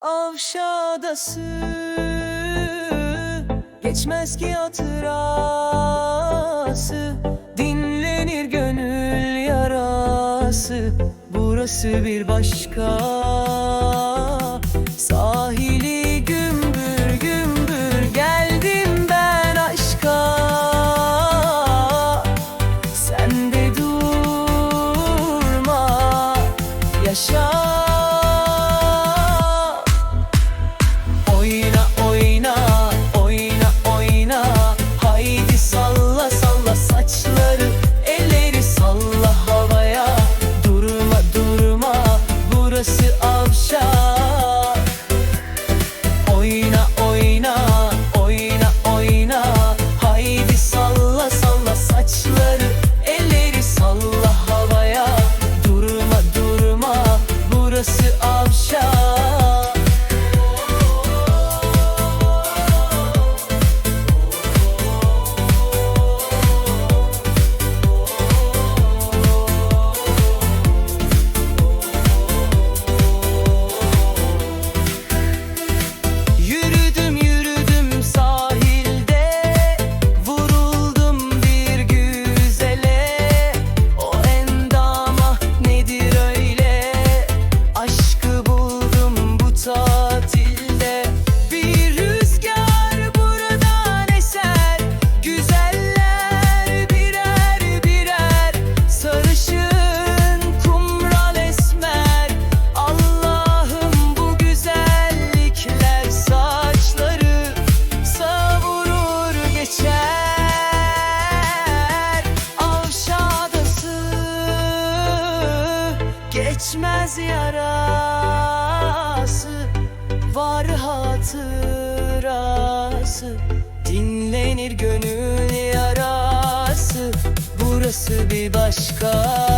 Avşadası. Geçmez ki hatırası. Dinlenir gönül yarası. Burası bir başka. Sağ hatırası Dinlenir gönül yarası. Burası bir başka